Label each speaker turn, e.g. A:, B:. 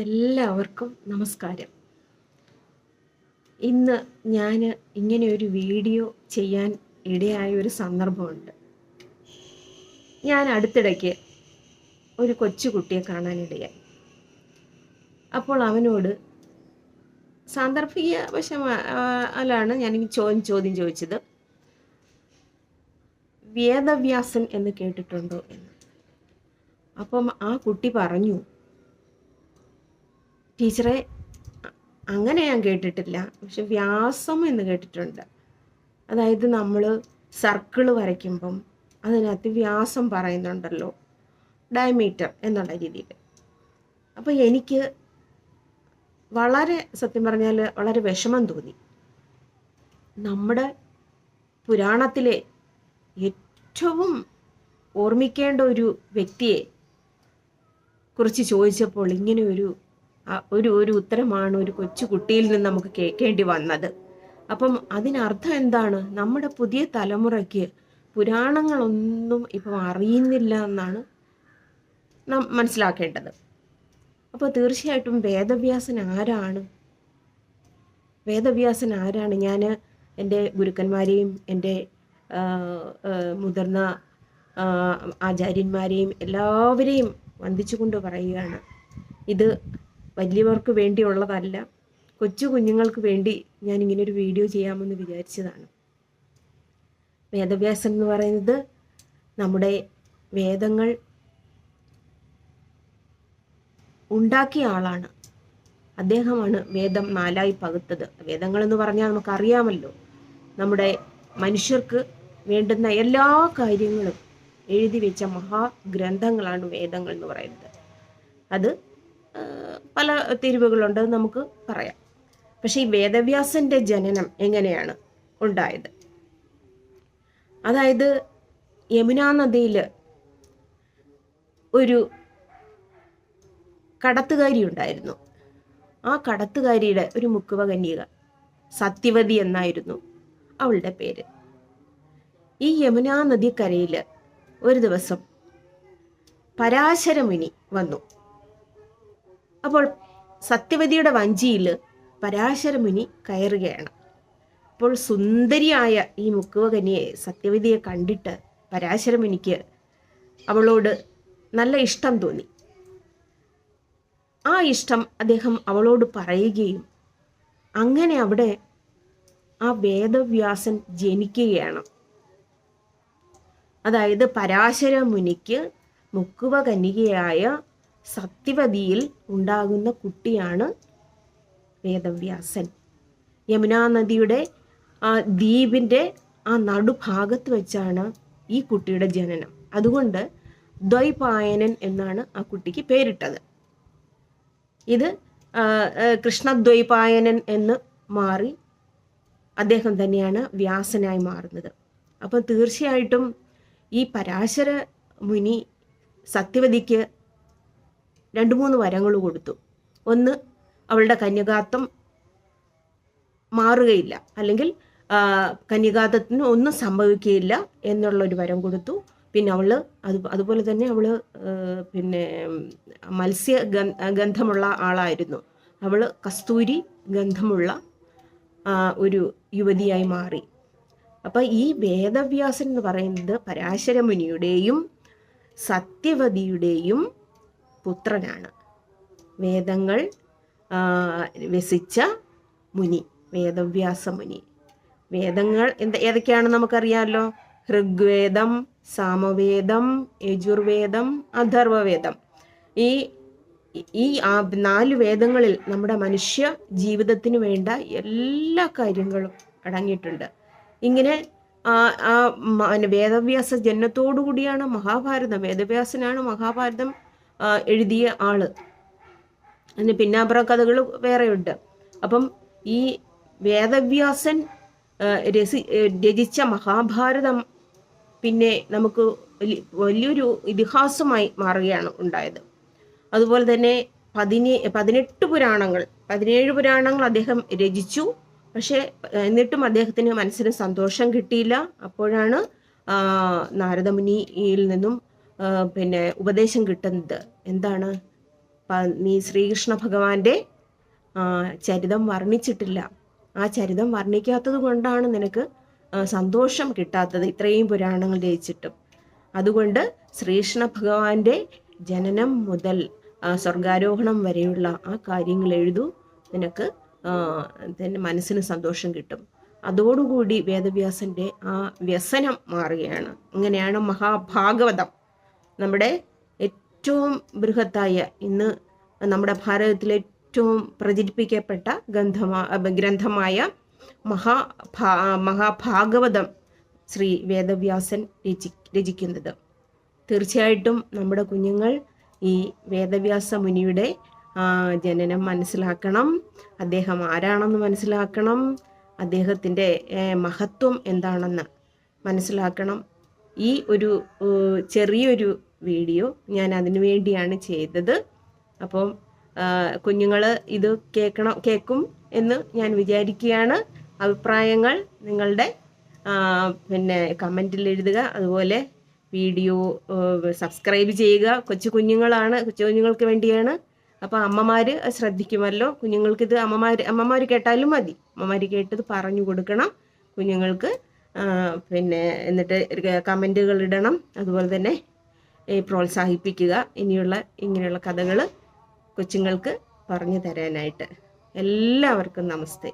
A: എല്ലാവർക്കും നമസ്കാരം. ഇന്ന് ഞാൻ ഇങ്ങനെ ഒരു വീഡിയോ ചെയ്യാൻ ഇടയായ ഒരു സന്ദർഭമുണ്ട്. ഞാൻ അടുത്തിടയ്ക്ക് ഒരു കൊച്ചുകുട്ടിയെ കാണാനിടയായി അപ്പോൾ അവനോട് സാന്ദർഭിക വശമാണ് ഞാൻ ചോദ്യം ചോദ്യം ചോദിച്ചത്. വേദവ്യാസൻ എന്ന് കേട്ടിട്ടുണ്ടോ എന്ന്. അപ്പം ആ കുട്ടി പറഞ്ഞു ടീച്ചറെ അങ്ങനെ ഞാൻ കേട്ടിട്ടില്ല. പക്ഷെ വ്യാസം എന്ന് കേട്ടിട്ടുണ്ട്. അതായത് നമ്മൾ സർക്കിൾ വരയ്ക്കുമ്പം അതിനകത്ത് വ്യാസം പറയുന്നുണ്ടല്ലോ. ഡയമീറ്റർ എന്നുള്ള രീതിയിൽ അപ്പോൾ എനിക്ക് വളരെ സത്യം പറഞ്ഞാൽ വളരെ വിഷമം തോന്നി. നമ്മുടെ പുരാണത്തിലെ ഏറ്റവും ഓർമ്മിക്കേണ്ട ഒരു വ്യക്തിയെ കുറിച്ച് ചോദിച്ചപ്പോൾ ഇങ്ങനെ ഒരു ഒരു ഒരു ഉത്തരമാണ് ഒരു കൊച്ചു കുട്ടിയിൽ നിന്ന് നമുക്ക് കേൾക്കേണ്ടി വന്നത്. അപ്പം അതിനർത്ഥം എന്താണ്? നമ്മുടെ പുതിയ തലമുറയ്ക്ക് പുരാണങ്ങളൊന്നും ഇപ്പം അറിയുന്നില്ല എന്നാണ് നാം മനസ്സിലാക്കേണ്ടത്. അപ്പോൾ തീർച്ചയായിട്ടും വേദവ്യാസൻ ആരാണ്? വേദവ്യാസൻ ആരാണ്? ഞാൻ എന്റെ ഗുരുക്കന്മാരെയും എന്റെ മുതിർന്ന ആചാര്യന്മാരെയും എല്ലാവരെയും വന്ദിച്ചുകൊണ്ട് പറയുകയാണ്. ഇത് വലിയവർക്ക് വേണ്ടിയുള്ളതല്ല. കൊച്ചു കുഞ്ഞുങ്ങൾക്ക് വേണ്ടി ഞാൻ ഇങ്ങനെ ഒരു വീഡിയോ ചെയ്യാമെന്ന് വിചാരിച്ചതാണ്. വേദവ്യാസൻ എന്ന് പറയുന്നത് നമ്മുടെ വേദങ്ങൾ ഉണ്ടാക്കിയ ആളാണ്. അദ്ദേഹമാണ് വേദം നാലായി പകുത്തത്. വേദങ്ങൾ എന്ന് പറഞ്ഞാൽ നമുക്കറിയാമല്ലോ. നമ്മുടെ മനുഷ്യർക്ക് വേണ്ടുന്ന എല്ലാ കാര്യങ്ങളും എഴുതി വെച്ച മഹാഗ്രന്ഥങ്ങളാണ് വേദങ്ങൾ എന്ന് പറയുന്നത്. അത് പല തിരിവുകളുണ്ട് നമുക്ക് പറയാം. പക്ഷേ ഈ വേദവ്യാസന്റെ ജനനം എങ്ങനെയാണ് ഉണ്ടായത്? അതായത് യമുനാ നദിയിൽ ഒരു കടത്തുകാരി ഉണ്ടായിരുന്നു. ആ കടത്തുകാരിയുടെ ഒരു മുക്കുവ കന്യക സത്യവതി എന്നായിരുന്നു അവളുടെ പേര്. ഈ യമുനാ നദിക്കരയിൽ ഒരു ദിവസം പരാശരമുനി വന്നു. അപ്പോൾ സത്യവതിയുടെ വഞ്ചിയിൽ പരാശരമുനി കയറുകയാണ്. അപ്പോൾ സുന്ദരിയായ ഈ മുക്കുവകന്യെ സത്യവതിയെ കണ്ടിട്ട് പരാശരമുനിക്ക് അവളോട് നല്ല ഇഷ്ടം തോന്നി. ആ ഇഷ്ടം അദ്ദേഹം അവളോട് പറയുകയും അങ്ങനെ അവിടെ ആ വേദവ്യാസൻ ജനിക്കുകയാണ്. അതായത് പരാശരമുനിക്ക് മുനിക്ക് മുക്കുവ കന്യകയായ സത്യവതിയിൽ ഉണ്ടാകുന്ന കുട്ടിയാണ് വേദവ്യാസൻ. യമുനാ നദിയുടെ ആ ദ്വീപിന്റെ ആ നടുഭാഗത്ത് വെച്ചാണ് ഈ കുട്ടിയുടെ ജനനം. അതുകൊണ്ട് ദ്വൈപായനൻ എന്നാണ് ആ കുട്ടിക്ക് പേരിട്ടത്. ഇത് കൃഷ്ണദ്വൈപായനൻ എന്ന് മാറി അദ്ദേഹം തന്നെയാണ് വ്യാസനായി മാറുന്നത്. അപ്പം തീർച്ചയായിട്ടും ഈ പരാശര മുനി സത്യവതിക്ക് രണ്ട് മൂന്ന് വരങ്ങൾ കൊടുത്തു. ഒന്ന് അവളുടെ കന്യകാത്വം മാറുകയില്ല. അല്ലെങ്കിൽ കന്യകാത്വത്തിന് ഒന്നും സംഭവിക്കുകയില്ല എന്നുള്ളൊരു വരം കൊടുത്തു. പിന്നെ അവൾ അത് അതുപോലെ തന്നെ അവൾ പിന്നെ മത്സ്യ ഗന്ധമുള്ള ആളായിരുന്നു. അവൾ കസ്തൂരി ഗന്ധമുള്ള ഒരു യുവതിയായി മാറി. അപ്പം ഈ വേദവ്യാസൻ എന്ന് പറയുന്നത് പരാശരമുനിയുടെയും സത്യവതിയുടെയും പുത്രനാണ്. വേദങ്ങൾ വസിച്ച മുനി വേദവ്യാസ മുനി. വേദങ്ങൾ എന്ത് ഏതൊക്കെയാണെന്ന് നമുക്കറിയാമല്ലോ ഋഗ്വേദം സാമവേദം യജുർവേദം അഥർവവേദം. ഈ ഈ ആ നാല് വേദങ്ങളിൽ നമ്മുടെ മനുഷ്യ ജീവിതത്തിന് വേണ്ട എല്ലാ കാര്യങ്ങളും അടങ്ങിയിട്ടുണ്ട്. ഇങ്ങനെ ആ വേദവ്യാസ ജന്മത്തോടു കൂടിയാണ് മഹാഭാരതം. വേദവ്യാസനാണ് മഹാഭാരതം. എഴുതിയ ആൾ. അതിന് പിന്നാമ്പുറ കഥകൾ വേറെയുണ്ട്. അപ്പം ഈ വേദവ്യാസൻ രസി രചിച്ച മഹാഭാരതം പിന്നെ നമുക്ക് വലിയൊരു ഇതിഹാസമായി മാറുകയാണ് ഉണ്ടായത്. അതുപോലെ തന്നെ പതിനേ പതിനെട്ട് പുരാണങ്ങൾ പതിനേഴ് പുരാണങ്ങൾ അദ്ദേഹം രചിച്ചു. പക്ഷേ എന്നിട്ടും അദ്ദേഹത്തിന് മനസ്സിന് സന്തോഷം കിട്ടിയില്ല. അപ്പോഴാണ് നാരദമുനിയിൽ നിന്നും പിന്നെ ഉപദേശം കിട്ടുന്നത് എന്താണ്? നീ ശ്രീകൃഷ്ണ ഭഗവാന്റെ ചരിതം വർണിച്ചിട്ടില്ല. ആ ചരിതം വർണിക്കാത്തത് കൊണ്ടാണ് നിനക്ക് സന്തോഷം കിട്ടാത്തത് ഇത്രയും പുരാണങ്ങൾ രചിച്ചിട്ടും. അതുകൊണ്ട് ശ്രീകൃഷ്ണ ഭഗവാന്റെ ജനനം മുതൽ സ്വർഗാരോഹണം വരെയുള്ള ആ കാര്യങ്ങൾ എഴുതൂ. നിനക്ക് തന്നെ മനസ്സിന് സന്തോഷം കിട്ടും. അതോടുകൂടി വേദവ്യാസന്റെ ആ വ്യസനം മാറുകയാണ്. അങ്ങനെയാണ് മഹാഭാഗവതം. നമ്മുടെ ഏറ്റവും ബൃഹത്തായ ഇന്ന് നമ്മുടെ ഭാരതത്തിലെ ഏറ്റവും പ്രചരിപ്പിക്കപ്പെട്ട ഗന്ധമാ ഗ്രന്ഥമായ മഹാ മഹാഭാഗവതം ശ്രീ വേദവ്യാസൻ രചി രചിക്കുന്നത്. തീർച്ചയായിട്ടും നമ്മുടെ കുഞ്ഞുങ്ങൾ ഈ വേദവ്യാസ മുനിയുടെ ജനനം മനസ്സിലാക്കണം. അദ്ദേഹം ആരാണെന്ന് മനസ്സിലാക്കണം. അദ്ദേഹത്തിന്റെ മഹത്വം എന്താണെന്ന് മനസ്സിലാക്കണം. ഈ ഒരു ചെറിയൊരു വീഡിയോ ഞാൻ അതിനു വേണ്ടിയാണ് ചെയ്തത്. അപ്പോൾ കുഞ്ഞുങ്ങൾ ഇത് കേൾക്കണം കേൾക്കും എന്ന് ഞാൻ വിചാരിക്കുകയാണ്. അഭിപ്രായങ്ങൾ നിങ്ങളുടെ പിന്നെ കമന്റിൽ എഴുതുക. അതുപോലെ വീഡിയോ സബ്സ്ക്രൈബ് ചെയ്യുക. കൊച്ചു കുഞ്ഞുങ്ങളാണ് കൊച്ചു കുഞ്ഞുങ്ങൾക്ക് വേണ്ടിയാണ്. അപ്പോൾ അമ്മമാർ ശ്രദ്ധിക്കുമല്ലോ. കുഞ്ഞുങ്ങൾക്കിത് അമ്മമാർ അമ്മമാർ കേട്ടാലും മതി. അമ്മമാർ കേട്ടത് പറഞ്ഞു കൊടുക്കണം. കുഞ്ഞുങ്ങൾക്ക് പിന്നെ എന്നിട്ട് കമന്റുകൾ ഇടണം. അതുപോലെ തന്നെ പ്രോത്സാഹിപ്പിക്കുക. ഇനിയുള്ള ഇങ്ങനെയുള്ള കഥകൾ കൊച്ചുങ്ങൾക്ക് പറഞ്ഞു തരാനായിട്ട്. എല്ലാവർക്കും നമസ്തേ.